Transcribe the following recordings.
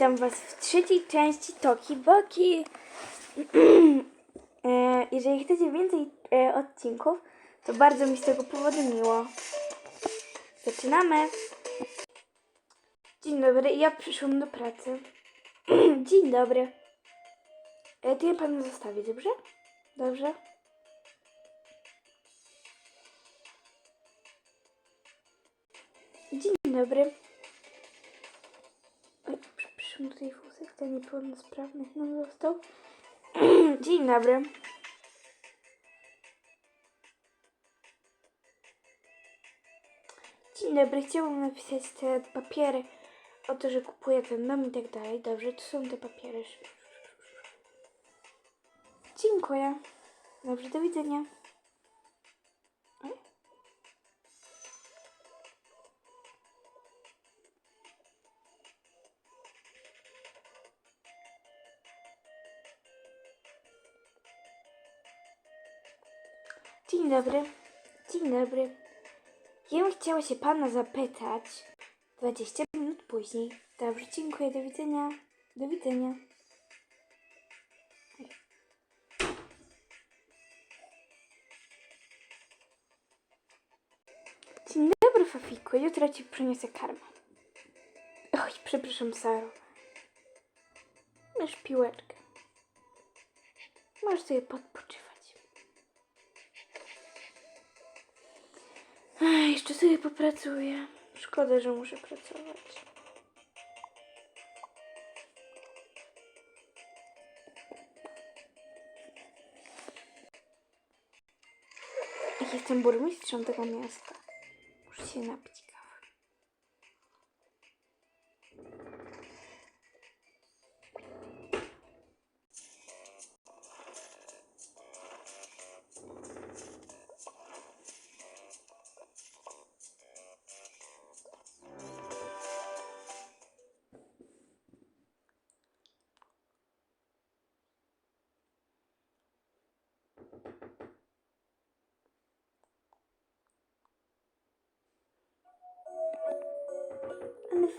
Witam Was w trzeciej części Toki Boki. E, Jeżeli chcecie więcej e, odcinków, to bardzo mi z tego powodu miło. Zaczynamy. Dzień dobry, ja przyszłam do pracy. Dzień dobry. E, To ja Panu zostawię, dobrze? Dobrze. Dzień dobry. Przepraszam, tutaj wózek dla niepełnosprawnych nam został. Dzień dobry. Dzień dobry, chciałabym napisać te papiery o to, że kupuję ten dom i tak dalej. Dobrze, to są te papiery. Dziękuję. Dobrze, do widzenia. Dobry. Dzień dobry. Ja bym chciała się pana zapytać 20 minut później. Dobrze, dziękuję. Do widzenia. Do widzenia. Dzień dobry, Fafiku. Jutro ci przyniosę karmę. Oj, przepraszam, Saro. Masz piłeczkę. Możesz sobie podpoczywać. Jeszcze sobie popracuję. Szkoda, że muszę pracować. Jestem burmistrzem tego miasta. Muszę się napić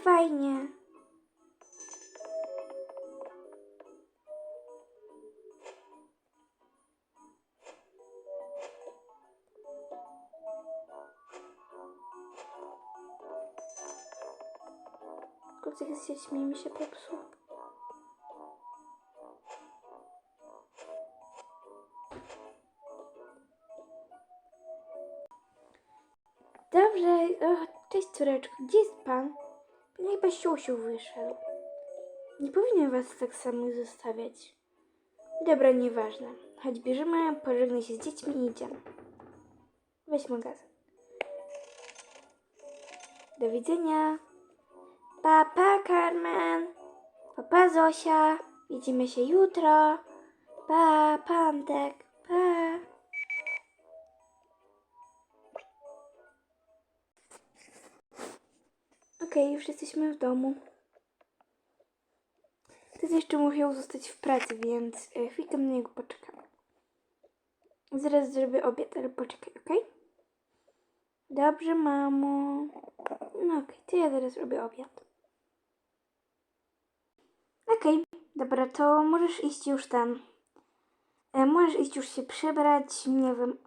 fajnie. Kucyk z dziećmi mi się popsuł. Dobrze, o, cześć córeczko, gdzie jest pan? Chyba siusiu wyszedł. Nie powinien was tak samo zostawiać. Dobra, nieważne. Chodź, bierzemy, pożegnaj się z dziećmi i idziemy. Weź magazyn. Do widzenia. Papa, Carmen. Papa, Zosia. Widzimy się jutro. Pa, pa, Okej, już jesteśmy w domu. Ty jeszcze musiał zostać w pracy, więc e, chwilkę na niego poczekam. Zaraz zrobię obiad, ale poczekaj, okej? Dobrze, mamo. No okej, to ja zaraz robię obiad. Okej, dobra, to możesz iść już tam. E, możesz iść już się przebrać, nie wiem.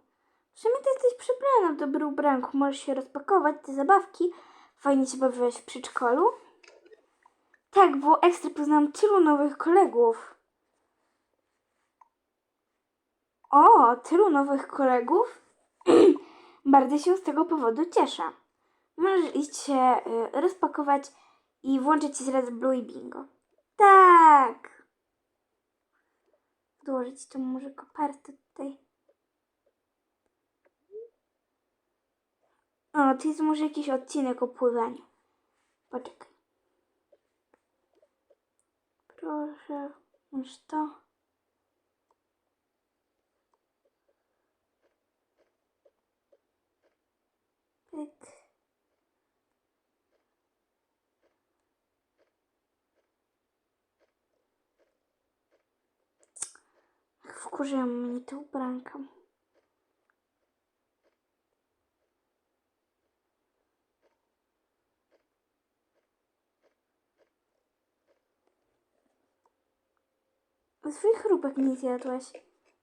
W sumie ty jesteś przebrana w dobry ubranku. Możesz się rozpakować, te zabawki. Fajnie się bawiłaś w przedszkolu? Tak, bo ekstra poznałam tylu nowych kolegów. O, tylu nowych kolegów? Bardzo się z tego powodu cieszę. Możesz iść się y, rozpakować i włączyć zaraz Blue i Bingo. Tak! Dołożyć to może kopertę tutaj. O, to jest może jakiś odcinek o pływaniu. Poczekaj. Proszę, masz to. Pyk. Mnie ta ubranka. Swoich chrupek nie zjadłaś.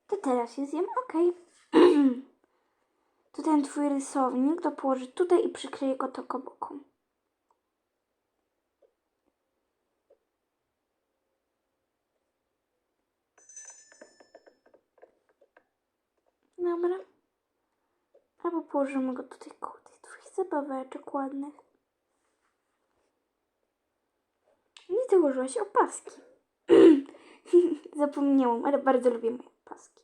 To teraz je zjem, okej. to ten twój rysownik to położę tutaj i przykleję go to boku. Dobra. Albo położymy go tutaj koło tych twoich zabaweczek ładnych. Nie założyłaś opaski. Zapomniałam, ale bardzo lubię moje opaski.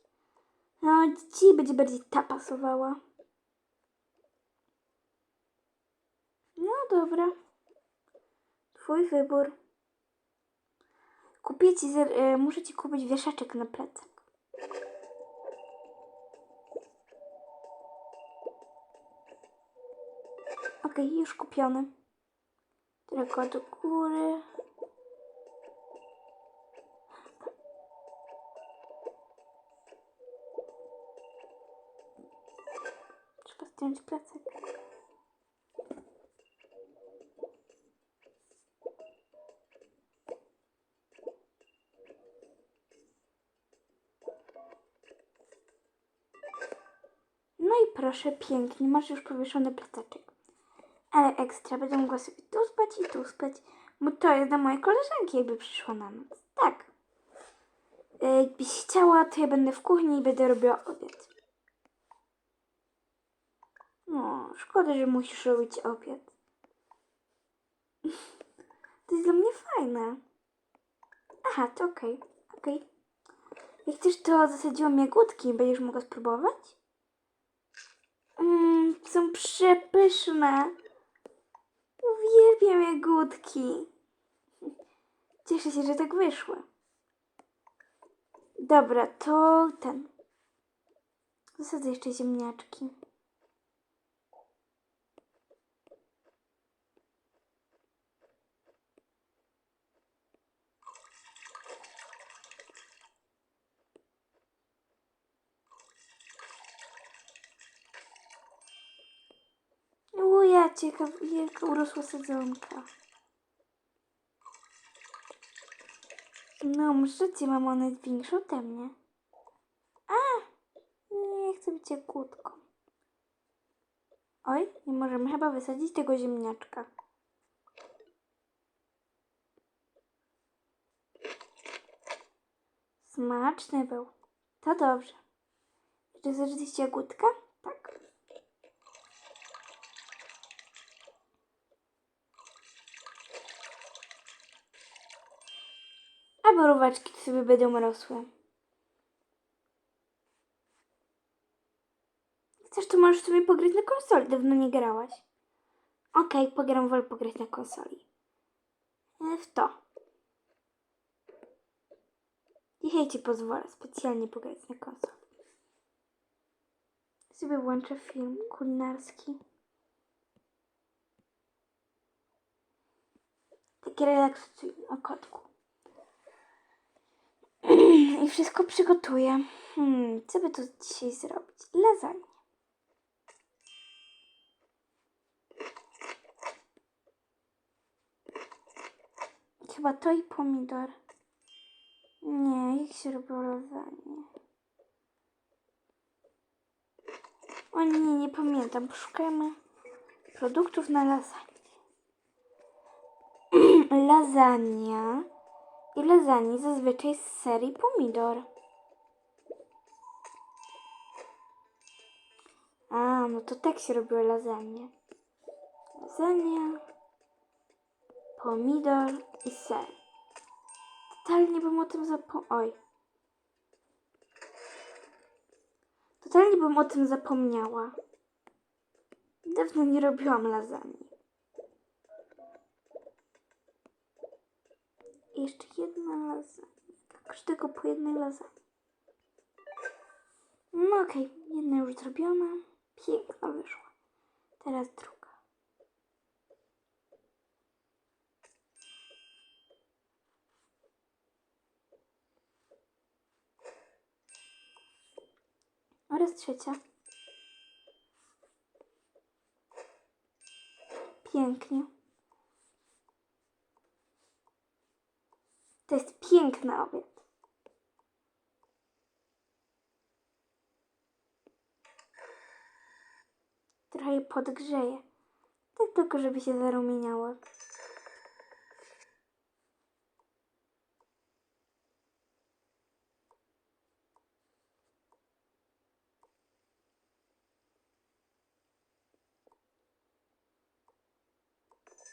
No, ci będzie bardziej ta pasowała. No dobra. Twój wybór. Kupię ci, e, muszę ci kupić wieszaczek na plecak. Okej, już kupiony. Tylko do góry. Zdjąć plecak. No i proszę, pięknie, masz już powieszony plecaczek. Ale ekstra, będę mogła sobie tu spać i tu spać, bo to jest dla mojej koleżanki, jakby przyszła na noc. Tak. E, Jakbyś chciała, to ja będę w kuchni i będę robiła obiad. No, szkoda, że musisz robić obiad. To jest dla mnie fajne. Aha, to okej, okej. Jak chcesz, to zasadziłam jagódki. Będziesz mogła spróbować? Mmm, są przepyszne. Uwielbiam jagódki. Cieszę się, że tak wyszło. Dobra, to ten. Zasadzę jeszcze ziemniaczki. O, ja ciekaw, jaka urosła sadzonka. No, rację, mam ona jest większa ode mnie. A! Nie chcę być jagódką. Oj, nie możemy chyba wysadzić tego ziemniaczka. Smaczny był. To dobrze. Czy zjeść jagódka? Tak. A boróweczki sobie będą rosły. Chcesz, to możesz sobie pograć na konsoli. Dawno nie grałaś. Okej, pogram, wolę pograć na konsoli. E, W to. Dzisiaj ci pozwolę specjalnie pograć na konsoli. Sobie włączę film kulinarski. Taki relaksujący o kotku. I wszystko przygotuję. Hmm, co by tu dzisiaj zrobić? Lasagne. Chyba to i pomidor. Nie, jak się robiło lasagne? O nie, nie pamiętam. Poszukajmy produktów na lasagne. Lasagna i lasagne zazwyczaj z serii pomidor. A, no to tak się robiło lasagne. Lasagna, pomidor i ser. Totalnie bym o tym zapomniała. Oj. Totalnie bym o tym zapomniała. Dawno nie robiłam lasagne. Jeszcze jedna lasagne. Każdego po jednej lasagne. No okej, jedna już zrobiona. Piękna wyszła. Teraz druga. Oraz trzecia. Pięknie. To jest piękny obiad. Trochę je podgrzeję. Tak tylko, żeby się zarumieniało.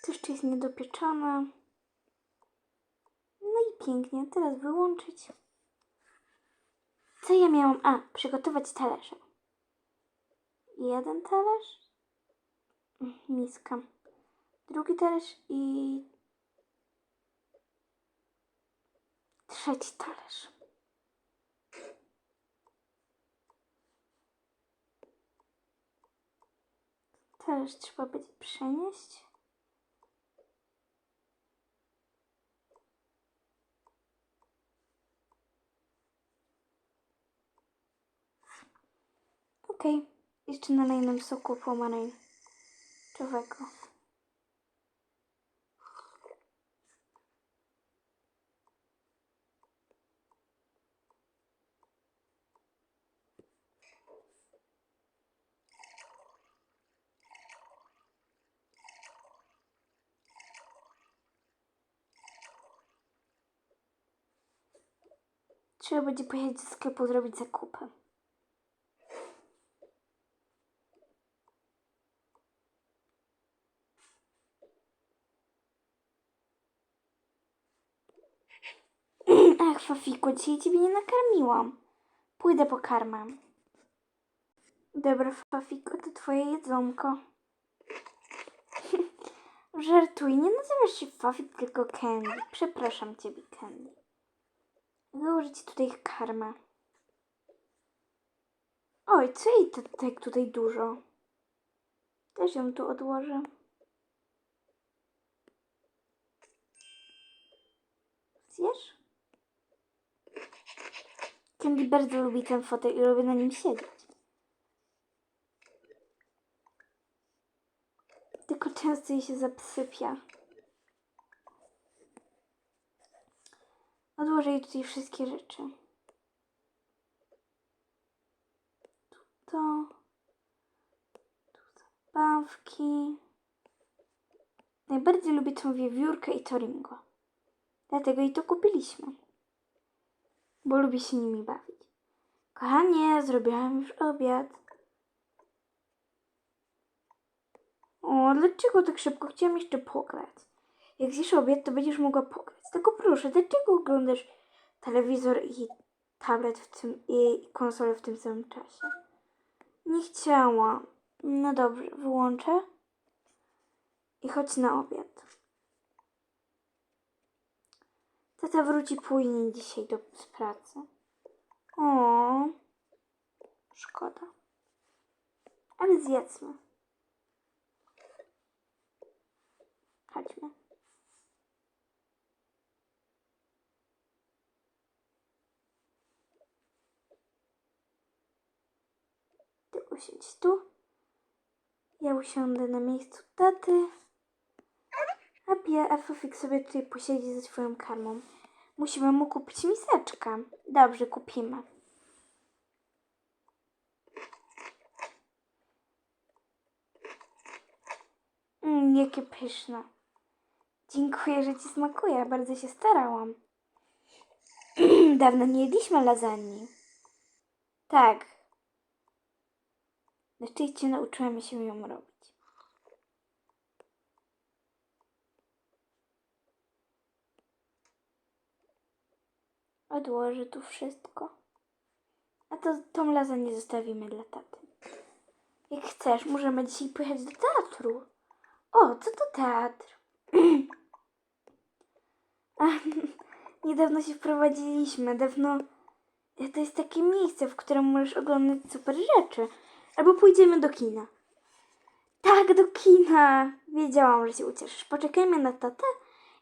To jeszcze jest niedopieczone. Pięknie. Teraz wyłączyć. Co ja miałam? A, przygotować talerze. Jeden talerz. Miska. Drugi talerz i trzeci talerz. Talerz trzeba będzie przenieść. Okej. Jeszcze nalej nam soku pomarańczowego. Trzeba będzie pojechać do sklepu zrobić zakupy. Ach, Fafiku, dzisiaj ciebie nie nakarmiłam. Pójdę po karmę. Dobra, Fafiko, to twoje jedzonko. Żartuj, nie nazywasz się Fafik, tylko Candy. Przepraszam ciebie, Candy. Założę ci tutaj karmę. Oj, co jej tak tutaj dużo? Też ją tu odłożę. Zjesz? Candy bardzo lubi ten fotel i lubi na nim siedzieć. Tylko często jej się zapsypia. Odłożę jej tutaj wszystkie rzeczy. Tu to. Tu zabawki. Najbardziej lubię tą wiewiórkę i to ringo. Dlatego i to kupiliśmy. Bo lubi się nimi bawić. Kochanie, zrobiłam już obiad. O, dlaczego tak szybko? Chciałam jeszcze pograć. Jak zjesz obiad, to będziesz mogła pograć. Tylko proszę, dlaczego oglądasz telewizor i tablet w tym, i konsolę w tym samym czasie? Nie chciałam. No dobrze, wyłączę. I chodź na obiad. Tata wróci później dzisiaj do z pracy. O, szkoda. Ale zjedzmy. Chodźmy. Ty usiądź tu. Ja usiądę na miejscu taty. A Fofik sobie tutaj posiedzi ze swoją karmą. Musimy mu kupić miseczkę. Dobrze, kupimy. Mm, jakie pyszne. Dziękuję, że ci smakuje. Bardzo się starałam. Dawno nie jedliśmy lasagne. Tak. Na szczęście nauczyłam się ją robić. Odłożę tu wszystko. A to tą lasagne zostawimy dla taty. Jak chcesz, możemy dzisiaj pojechać do teatru. O, co to teatr? Niedawno się wprowadziliśmy. Dawno. To jest takie miejsce, w którym możesz oglądać super rzeczy. Albo pójdziemy do kina. Tak, do kina. Wiedziałam, że się ucieszysz. Poczekajmy na tatę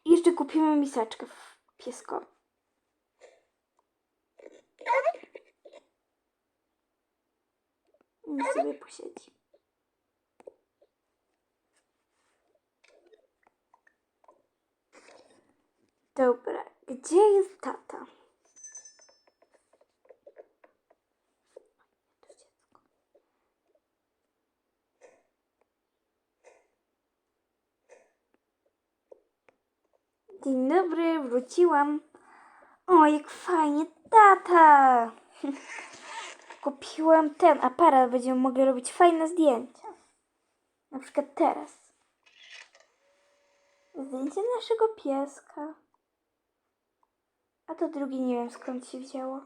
i jeszcze kupimy miseczkę w pieskowi. Niech sobie posiedzi. Dobra, gdzie jest tata? Dzień dobry, wróciłam. O, jak fajnie, tata! Kupiłam ten aparat, będziemy mogli robić fajne zdjęcia. Na przykład teraz. Zdjęcie naszego pieska. A to drugie nie wiem skąd się wzięło.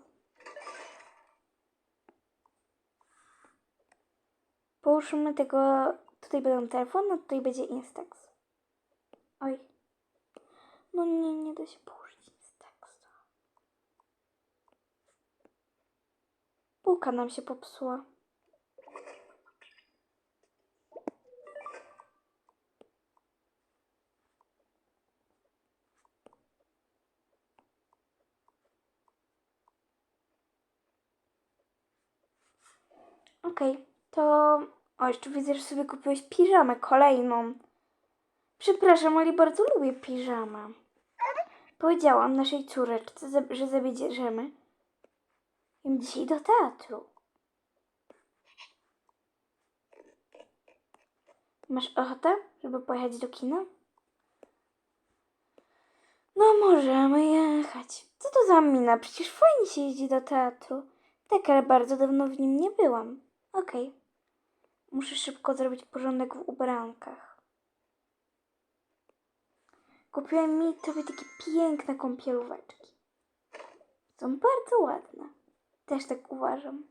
Połóżmy tego. Tutaj będą telefony, a tutaj będzie Instax. Oj. No nie, nie da się położyć Półka nam się popsuła. Okej, to... O, jeszcze widzę, że sobie kupiłeś piżamę kolejną. Przepraszam, ale bardzo lubię piżamę. Powiedziałam naszej córeczce, że zabierzemy ją dzisiaj do teatru. Masz ochotę, żeby pojechać do kina? No, możemy jechać. Co to za mina? Przecież fajnie się jeździ do teatru. Tak, ale bardzo dawno w nim nie byłam. Okej. Muszę szybko zrobić porządek w ubrankach. Kupiłem mi tobie takie piękne kąpielóweczki. Są bardzo ładne. Też tak uważam.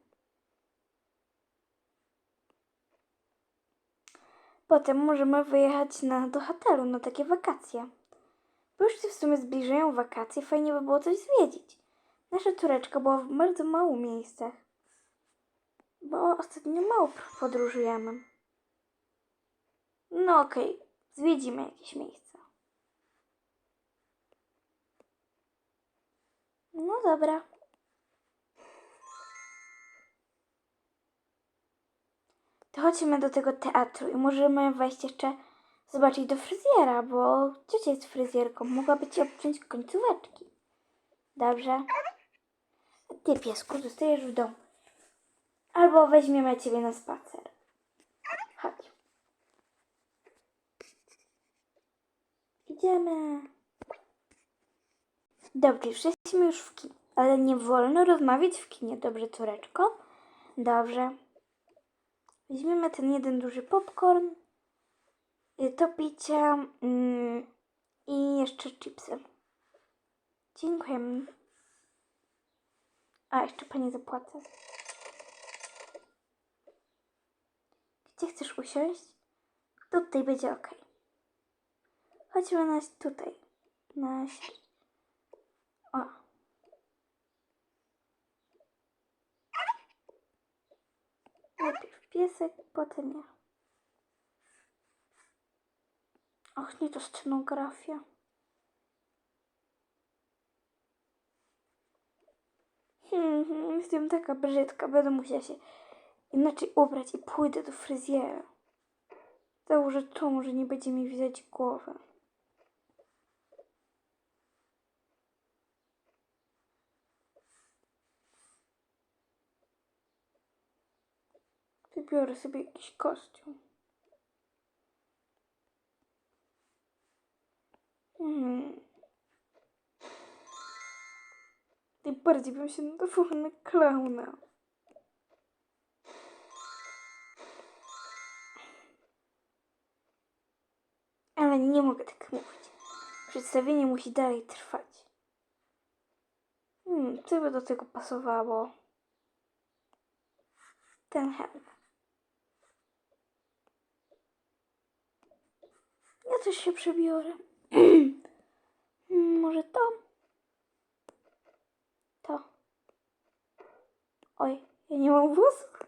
Potem możemy wyjechać na, do hotelu na takie wakacje. Bo już się w sumie zbliżają wakacje, fajnie by było coś zwiedzić. Nasza córeczka była w bardzo mało miejscach. Bo ostatnio mało podróżujemy. No okej, zwiedzimy jakieś miejsca. No dobra. To chodźmy do tego teatru i możemy wejść jeszcze zobaczyć do fryzjera, bo ciocia jest fryzjerką. Mogłaby ci obciąć końcóweczki. Dobrze. A Ty, piesku, zostajesz w domu. Albo weźmiemy ciebie na spacer. Chodź. Idziemy. Dobrze, już jesteśmy już w kinie. Ale nie wolno rozmawiać w kinie, dobrze, córeczko? Dobrze. Weźmiemy ten jeden duży popcorn, y, to picie mm, i jeszcze chipsy. Dziękujemy. A, jeszcze pani zapłacę. Gdzie chcesz usiąść? Tutaj będzie ok. Chodźmy na tutaj. Na O. Najpierw piesek, potem ja. Och, nie to scenografia. Hmm, hmm, jestem taka brzydka, będę musiała się inaczej ubrać i pójdę do fryzjera. Założę to, może nie będzie mi widać głowy. Wybiorę sobie jakiś kostium. Hmm. Najbardziej bym się nadawała na klauna. Ale nie mogę tak mówić. Przedstawienie musi dalej trwać. Hmm, co by do tego pasowało? Ten hełm. Ja też się przebiorę. Może to? To. Oj, ja nie mam włosów.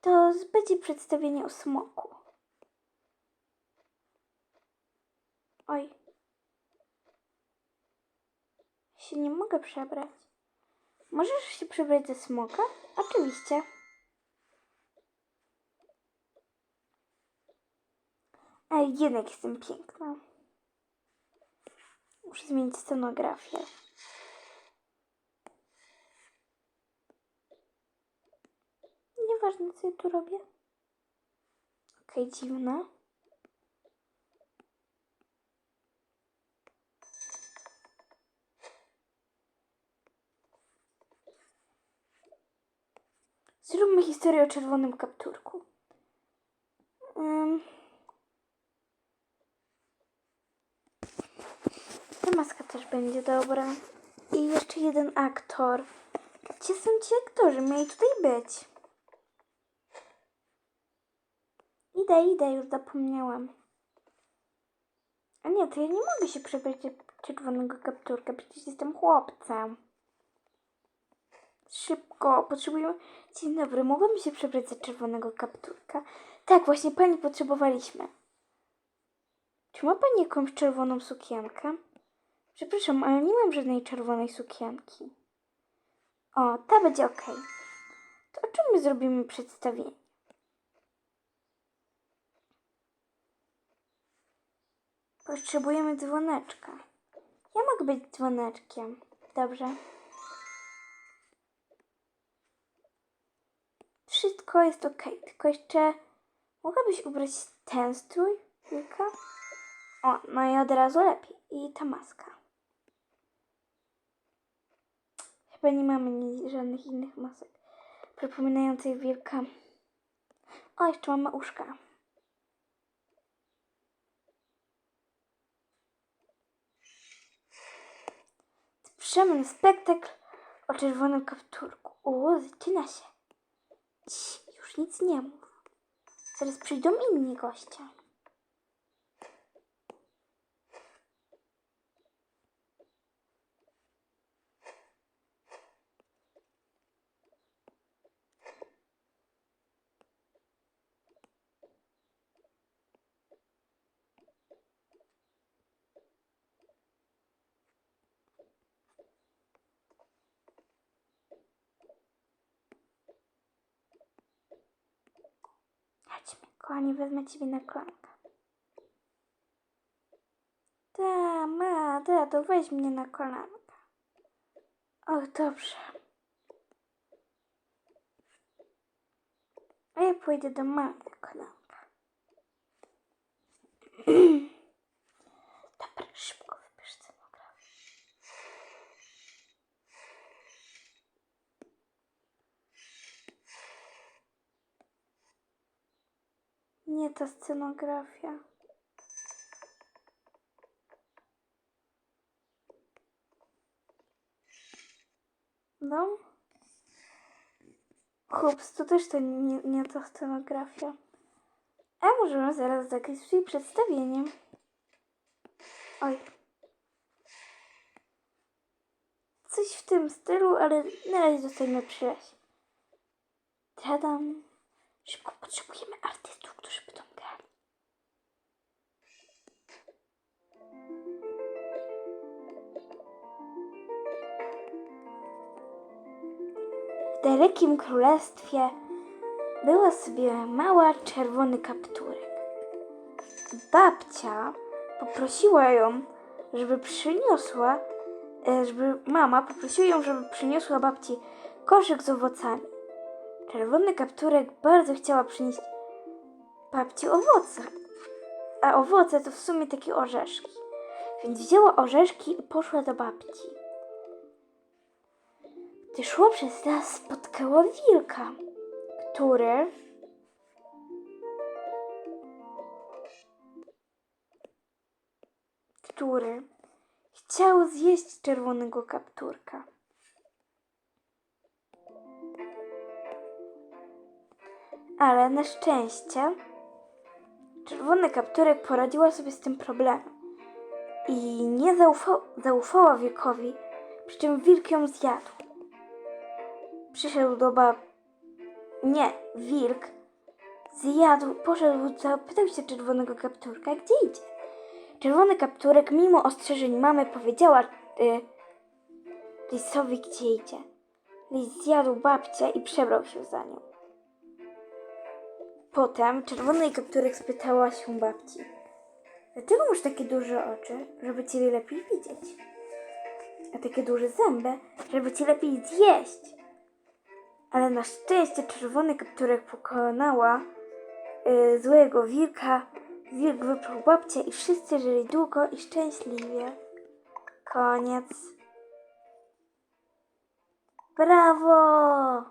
To będzie przedstawienie o smoku. Oj. Się nie mogę przebrać. Możesz się przebrać ze smoka? Oczywiście. Ale jednak jestem piękna. Muszę zmienić scenografię. Nieważne, co ja tu robię. Okej, okay, dziwne. Zróbmy historię o czerwonym kapturku. Maska też będzie dobra. I jeszcze jeden aktor. Gdzie są ci aktorzy? Mieli tutaj być. Idę, idę, już zapomniałam. A nie, to ja nie mogę się przebrać czerwonego kapturka, przecież jestem chłopcem. Szybko, potrzebujemy... Dzień dobry, mogłabym się przebrać za czerwonego kapturka? Tak, właśnie pani potrzebowaliśmy. Czy ma pani jakąś czerwoną sukienkę? Przepraszam, ale nie mam żadnej czerwonej sukienki. O, ta będzie ok. To o czym my zrobimy przedstawienie? Potrzebujemy dzwoneczka. Ja mogę być dzwoneczkiem. Dobrze. Wszystko jest ok. Tylko jeszcze mogłabyś ubrać ten strój, Wilka? O, no i od razu lepiej. I ta maska. Chyba nie mamy ni- żadnych innych masek przypominających wilka. O, jeszcze mamy uszka. Zapraszamy spektakl o czerwonym kapturku. O, zaczyna się. Już nic nie mów. Zaraz przyjdą inni goście. Chodźmy, kochani, wezmę ciebie na kolankę. Ta, ma, ta, to weź mnie na kolankę. Och, dobrze. A ja pójdę do mamy na kolankę. Dobra, szybko wybierz scenografię. Nie ta scenografia. No. Chłops, to też to nie, nie ta scenografia. A możemy zaraz zagrać swoje przedstawienie. Oj. Coś w tym stylu, ale na razie zostańmy przy lesie. Tadam. Szybko potrzebujemy artystów, dalekim królestwie była sobie mała czerwony kapturek. Babcia poprosiła ją, żeby przyniosła, e, żeby mama poprosiła ją, żeby przyniosła babci koszyk z owocami. Czerwony kapturek bardzo chciała przynieść babci owoce. A owoce to w sumie takie orzeszki. Więc wzięła orzeszki i poszła do babci. Gdy szła przez las, spotkała wilka, który który chciał zjeść czerwonego kapturka. Ale na szczęście czerwony kapturek poradziła sobie z tym problemem i nie zaufa- zaufała wilkowi, przy czym wilk ją zjadł. Przyszedł do bab... Nie, wilk zjadł, poszedł, zapytał się czerwonego kapturka, gdzie idzie. Czerwony kapturek, mimo ostrzeżeń mamy, powiedziała y, lisowi, gdzie idzie. Lis zjadł babcię i przebrał się za nią. Potem czerwony kapturek spytała się babci. Dlaczego masz takie duże oczy, żeby ciebie lepiej widzieć? A takie duże zęby, żeby cię lepiej zjeść ale na szczęście czerwony kapturek pokonała y, złego wilka. Wilk wyprół i wszyscy żyli długo i szczęśliwie. Koniec. Brawo!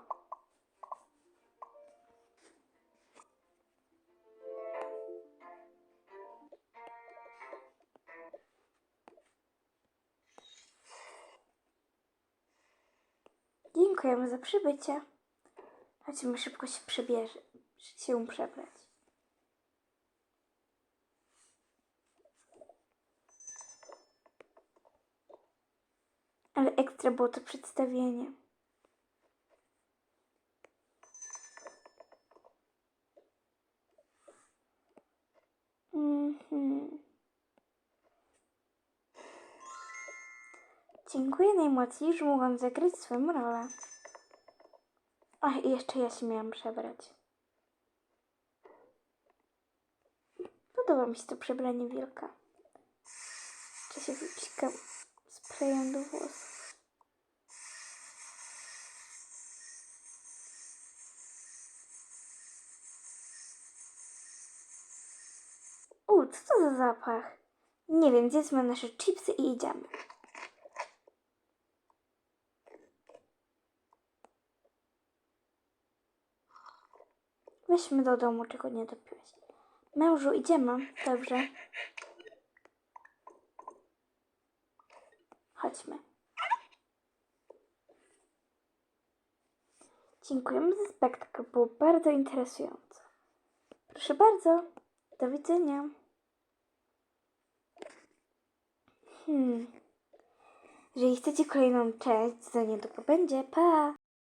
Dziękujemy za przybycie. Chodźmy szybko się przebierze, się przebrać. Ale ekstra było to przedstawienie. Mhm. Dziękuję najmocniej, że mogłam zagrać swoją rolę. Ach, i jeszcze ja się miałam przebrać. Podoba mi się to przebranie wilka. Czy się wypsikam sprayem do włosów. U, co to za zapach? Nie wiem, zjedzmy nasze chipsy i idziemy. Weźmy do domu, czego nie dopiłeś. Mężu, idziemy. Dobrze. Chodźmy. Dziękujemy za spektakl. Było bardzo interesujące. Proszę bardzo. Do widzenia. Hmm. Jeżeli chcecie kolejną część, za niedługo będzie. Pa!